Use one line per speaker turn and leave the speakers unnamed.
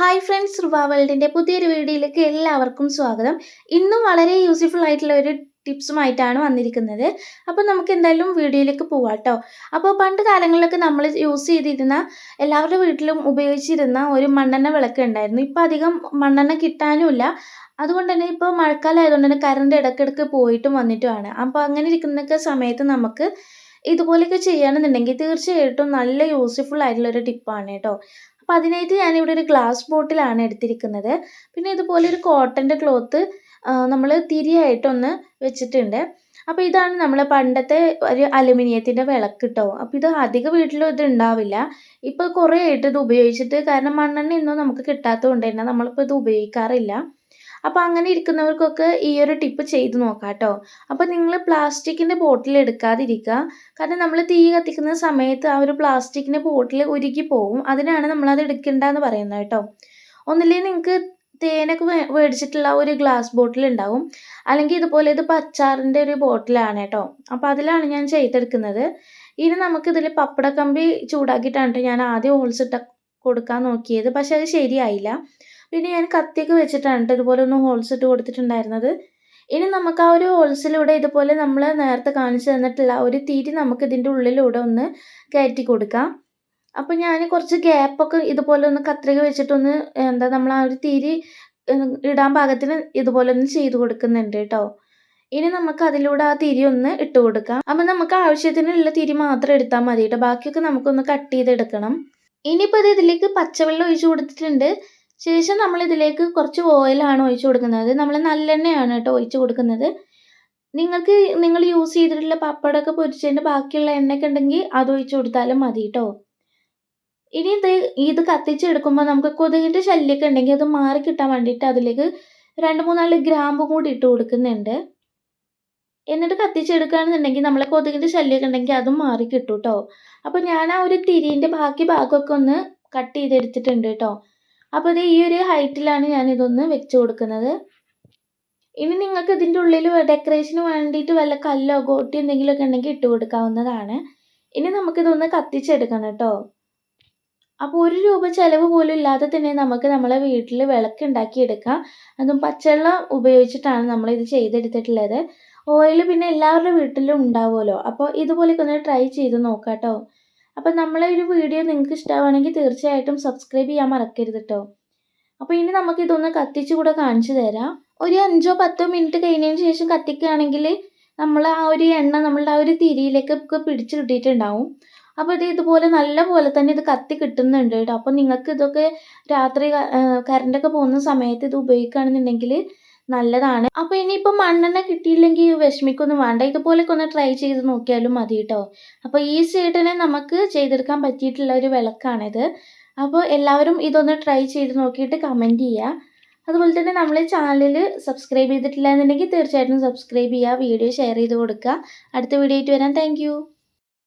hi friends റുവ വേൾഡിൻ്റെ പുതിയൊരു വീഡിയോയിലേക്ക് എല്ലാവർക്കും സ്വാഗതം ഇന്നും വളരെ യൂസ്ഫുൾ ആയിട്ടുള്ള ഒരു ടിപ്സുമായിട്ടാണ് വന്നിരിക്കുന്നത് അപ്പോൾ നമുക്ക് എന്തായാലും വീഡിയോയിലേക്ക് പോവാം കേട്ടോ അപ്പോൾ പണ്ട് കാലങ്ങളിലൊക്കെ നമ്മൾ യൂസ് ചെയ്തിരുന്ന എല്ലാവരുടെ വീട്ടിലും ഉപയോഗിച്ചിരുന്ന ഒരു മണ്ണെണ്ണ വിളക്ക് ഉണ്ടായിരുന്നു ഇപ്പോൾ അധികം മണ്ണെണ്ണ കിട്ടാനുമില്ല അതുകൊണ്ട് തന്നെ ഇപ്പോൾ മഴക്കാലമായതുകൊണ്ട് തന്നെ കറണ്ട് ഇടയ്ക്കിടയ്ക്ക് പോയിട്ടും വന്നിട്ടുമാണ് അപ്പോൾ അങ്ങനെ ഇരിക്കുന്ന സമയത്ത് നമുക്ക് ഇതുപോലെയൊക്കെ ചെയ്യുകയാണെന്നുണ്ടെങ്കിൽ തീർച്ചയായിട്ടും നല്ല യൂസ്ഫുൾ ആയിട്ടുള്ള ഒരു ടിപ്പാണ് കേട്ടോ അപ്പം അതിനായിട്ട് ഞാനിവിടെ ഒരു ഗ്ലാസ് ബോട്ടിലാണ് എടുത്തിരിക്കുന്നത് പിന്നെ ഇതുപോലെ ഒരു കോട്ടൻ്റെ ക്ലോത്ത് നമ്മൾ തിരിയായിട്ടൊന്ന് വെച്ചിട്ടുണ്ട് അപ്പോൾ ഇതാണ് നമ്മൾ പണ്ടത്തെ ഒരു അലുമിനിയത്തിൻ്റെ വിളക്ക് കേട്ടോ അപ്പോൾ ഇത് അധിക വീട്ടിലും ഇത് ഉണ്ടാവില്ല ഇപ്പോൾ കുറേ ആയിട്ട് ഇത് ഉപയോഗിച്ചിട്ട് കാരണം മണ്ണെണ്ണ ഇന്നും നമുക്ക് കിട്ടാത്തത് കൊണ്ട് തന്നെ നമ്മളിപ്പോൾ ഇത് ഉപയോഗിക്കാറില്ല അപ്പോൾ അങ്ങനെ ഇരിക്കുന്നവർക്കൊക്കെ ഈ ഒരു ടിപ്പ് ചെയ്ത് നോക്കാം കേട്ടോ അപ്പോൾ നിങ്ങൾ പ്ലാസ്റ്റിക്കിൻ്റെ ബോട്ടിൽ എടുക്കാതിരിക്കുക കാരണം നമ്മൾ തീ കത്തിക്കുന്ന സമയത്ത് ആ ഒരു പ്ലാസ്റ്റിക്കിൻ്റെ ബോട്ടിൽ ഉരുകി പോകും അതിനാണ് നമ്മളത് എടുക്കേണ്ടതെന്ന് പറയുന്നത് കേട്ടോ ഒന്നില്ലെങ്കിൽ നിങ്ങൾക്ക് തേനൊക്കെ മേടിച്ചിട്ടുള്ള ഒരു ഗ്ലാസ് ബോട്ടിൽ ഉണ്ടാവും അല്ലെങ്കിൽ ഇതുപോലെ ഇത് പച്ചാറിൻ്റെ ഒരു ബോട്ടിലാണ് കേട്ടോ അപ്പോൾ അതിലാണ് ഞാൻ ചെയ്തെടുക്കുന്നത് ഇനി നമുക്കിതിൽ പപ്പടക്കമ്പി ചൂടാക്കിയിട്ടാണ് ഞാൻ ആദ്യം ഓൾസിട്ട കൊടുക്കാൻ നോക്കിയത് പക്ഷെ അത് ശരിയായില്ല പിന്നെ ഞാൻ കത്തിയൊക്കെ വെച്ചിട്ടാണ് കേട്ടോ ഇതുപോലെ ഒന്ന് ഹോൾസ് ഇട്ട് കൊടുത്തിട്ടുണ്ടായിരുന്നത് ഇനി നമുക്ക് ആ ഒരു ഹോൾസിലൂടെ ഇതുപോലെ നമ്മൾ നേരത്തെ കാണിച്ചു തന്നിട്ടുള്ള ഒരു തീരി നമുക്ക് ഇതിൻ്റെ ഉള്ളിലൂടെ ഒന്ന് കയറ്റി കൊടുക്കാം അപ്പോൾ ഞാൻ കുറച്ച് ഗ്യാപ്പൊക്കെ ഇതുപോലെ ഒന്ന് കത്രിക വെച്ചിട്ടൊന്ന് എന്താ നമ്മൾ ആ ഒരു തീരി ഇടാൻ പാകത്തിന് ഇതുപോലെ ഒന്ന് ചെയ്ത് കൊടുക്കുന്നുണ്ട് കേട്ടോ ഇനി നമുക്ക് അതിലൂടെ ആ തിരി ഒന്ന് ഇട്ട് കൊടുക്കാം അപ്പം നമുക്ക് ആവശ്യത്തിനുള്ള തിരി മാത്രം എടുത്താൽ മതി കേട്ടോ ബാക്കിയൊക്കെ നമുക്കൊന്ന് കട്ട് ചെയ്തെടുക്കണം ഇനിയിപ്പോൾ ഇത് ഇതിലേക്ക് പച്ചവെള്ളം ഒഴിച്ചു കൊടുത്തിട്ടുണ്ട് ശേഷം നമ്മൾ ഇതിലേക്ക് കുറച്ച് ഓയിലാണ് ഒഴിച്ചു കൊടുക്കുന്നത് നമ്മൾ നല്ലെണ്ണയാണ് കേട്ടോ ഒഴിച്ചു കൊടുക്കുന്നത് നിങ്ങൾക്ക് നിങ്ങൾ യൂസ് ചെയ്തിട്ടുള്ള പപ്പടമൊക്കെ പൊരിച്ചതിൻ്റെ ബാക്കിയുള്ള എണ്ണയൊക്കെ ഉണ്ടെങ്കിൽ അത് ഒഴിച്ചു കൊടുത്താലും മതി കേട്ടോ ഇനി ഇത് ഇത് കത്തിച്ചെടുക്കുമ്പോൾ നമുക്ക് കൊതുകിൻ്റെ ശല്യമൊക്കെ ഉണ്ടെങ്കിൽ അത് മാറി കിട്ടാൻ വേണ്ടിയിട്ട് അതിലേക്ക് രണ്ട് മൂന്നാല് ഗ്രാമ്പും കൂടി ഇട്ട് കൊടുക്കുന്നുണ്ട് എന്നിട്ട് കത്തിച്ചെടുക്കുകയാണെന്നുണ്ടെങ്കിൽ നമ്മളെ കൊതുകിൻ്റെ ശല്യമൊക്കെ ഉണ്ടെങ്കിൽ അതും മാറി കിട്ടും കേട്ടോ അപ്പോൾ ഞാൻ ആ ഒരു തിരിൻ്റെ ബാക്കി ഭാഗമൊക്കെ ഒന്ന് കട്ട് ചെയ്തെടുത്തിട്ടുണ്ട് കേട്ടോ അപ്പോൾ ഇത് ഈ ഒരു ഹൈറ്റിലാണ് ഞാനിതൊന്ന് വെച്ച് കൊടുക്കുന്നത് ഇനി നിങ്ങൾക്ക് ഇതിൻ്റെ ഉള്ളിൽ ഡെക്കറേഷന് വേണ്ടിയിട്ട് വല്ല കല്ലോ കോട്ടി എന്തെങ്കിലുമൊക്കെ ഉണ്ടെങ്കിൽ ഇട്ട് കൊടുക്കാവുന്നതാണ് ഇനി നമുക്കിതൊന്ന് കത്തിച്ചെടുക്കണം കേട്ടോ അപ്പോൾ ഒരു രൂപ ചിലവ് പോലും ഇല്ലാതെ തന്നെ നമുക്ക് നമ്മളെ വീട്ടിൽ വിളക്ക് എടുക്കാം അതും പച്ചവെള്ളം ഉപയോഗിച്ചിട്ടാണ് നമ്മൾ ഇത് ചെയ്തെടുത്തിട്ടുള്ളത് ഓയിൽ പിന്നെ എല്ലാവരുടെ വീട്ടിലും ഉണ്ടാവുമല്ലോ അപ്പോൾ ഇതുപോലെയൊക്കെ ഒന്ന് ട്രൈ ചെയ്ത് നോക്കാം കേട്ടോ അപ്പം നമ്മളെ ഒരു വീഡിയോ നിങ്ങൾക്ക് ഇഷ്ടമാണെങ്കിൽ തീർച്ചയായിട്ടും സബ്സ്ക്രൈബ് ചെയ്യാൻ മറക്കരുത് കേട്ടോ അപ്പോൾ ഇനി നമുക്ക് ഇതൊന്ന് കത്തിച്ചു കൂടെ കാണിച്ചു തരാം ഒരു അഞ്ചോ പത്തോ മിനിറ്റ് കഴിഞ്ഞതിന് ശേഷം കത്തിക്കുകയാണെങ്കിൽ നമ്മൾ ആ ഒരു എണ്ണ നമ്മളുടെ ആ ഒരു തിരിയിലേക്ക് പിടിച്ച് കിട്ടിയിട്ടുണ്ടാവും അപ്പോൾ ഇത് ഇതുപോലെ നല്ല പോലെ തന്നെ ഇത് കത്തി കിട്ടുന്നുണ്ട് കേട്ടോ അപ്പോൾ നിങ്ങൾക്ക് ഇതൊക്കെ രാത്രി കറണ്ടൊക്കെ പോകുന്ന സമയത്ത് ഇത് ഉപയോഗിക്കുകയാണെന്നുണ്ടെങ്കിൽ നല്ലതാണ് അപ്പോൾ ഇനിയിപ്പോ മണ്ണെണ്ണ കിട്ടിയില്ലെങ്കിൽ വിഷമിക്കൊന്നും വേണ്ട ഇതുപോലൊക്കെ ഒന്ന് ട്രൈ ചെയ്ത് നോക്കിയാലും മതി കേട്ടോ അപ്പോൾ ഈ ആയിട്ട് നമുക്ക് ചെയ്തെടുക്കാൻ പറ്റിയിട്ടുള്ള ഒരു വിളക്കാണിത് അപ്പോൾ എല്ലാവരും ഇതൊന്ന് ട്രൈ ചെയ്ത് നോക്കിയിട്ട് കമൻറ്റ് ചെയ്യുക അതുപോലെ തന്നെ നമ്മളെ ചാനലിൽ സബ്സ്ക്രൈബ് ചെയ്തിട്ടില്ല എന്നുണ്ടെങ്കിൽ തീർച്ചയായിട്ടും സബ്സ്ക്രൈബ് ചെയ്യുക വീഡിയോ ഷെയർ ചെയ്ത് കൊടുക്കുക അടുത്ത വീഡിയോ ആയിട്ട് വരാൻ താങ്ക്